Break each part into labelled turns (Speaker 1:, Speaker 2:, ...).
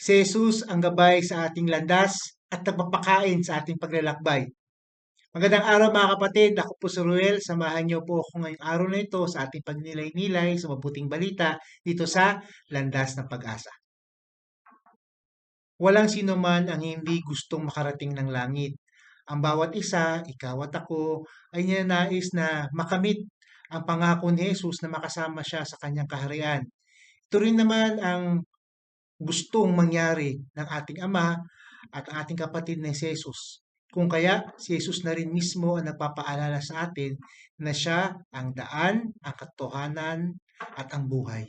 Speaker 1: Si Jesus ang gabay sa ating landas at nagpapakain sa ating paglalakbay. Magandang araw mga kapatid, ako po si Ruel. Samahan niyo po ako ngayong araw na ito sa ating pagnilay-nilay sa mabuting balita dito sa Landas ng Pag-asa. Walang sino man ang hindi gustong makarating ng langit. Ang bawat isa, ikaw at ako, ay ninanais na makamit ang pangako ni Jesus na makasama siya sa kanyang kaharian. Ito rin naman ang gustong mangyari ng ating Ama at ating kapatid na si Jesus. Kung kaya, si Jesus na rin mismo ang nagpapaalala sa atin na siya ang daan, ang katotohanan, at ang buhay.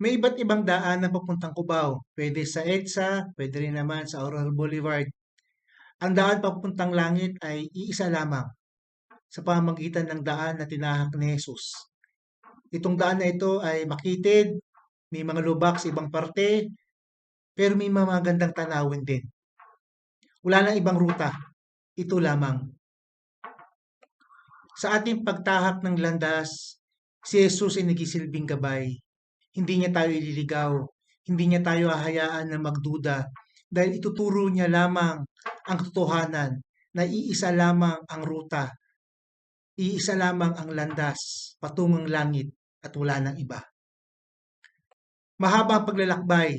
Speaker 1: May iba't ibang daan na papuntang Cubao. Pwede sa EDSA, pwede rin naman sa Aurora Boulevard. Ang daan papuntang langit ay iisa lamang sa pamamagitan ng daan na tinahak ni Jesus. Itong daan na ito ay makitid, may mga lubak sa ibang parte, pero may mga magandang tanawin din. Wala nang ibang ruta. Ito lamang. Sa ating pagtahak ng landas, si Jesus ay nagisilbing gabay. Hindi niya tayo ililigaw. Hindi niya tayo hahayaan na magduda dahil ituturo niya lamang ang katotohanan na iisa lamang ang ruta. Iisa lamang ang landas patungong langit at wala nang iba. Mahaba ang paglalakbay.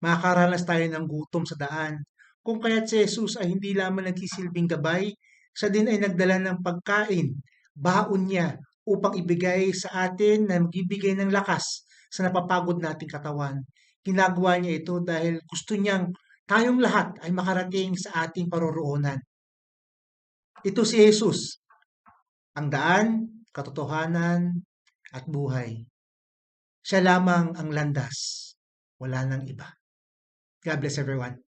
Speaker 1: Makakaranas tayo ng gutom sa daan. Kung kaya't si Jesus ay hindi lamang nagsisilbing gabay, siya din ay nagdala ng pagkain, baon niya upang ibigay sa atin na magbibigay ng lakas sa napapagod nating katawan. Ginagawa niya ito dahil gusto niyang tayong lahat ay makarating sa ating paroroonan. Ito si Jesus, ang daan, katotohanan, at buhay. Siya lamang ang landas. Wala nang iba. God bless everyone.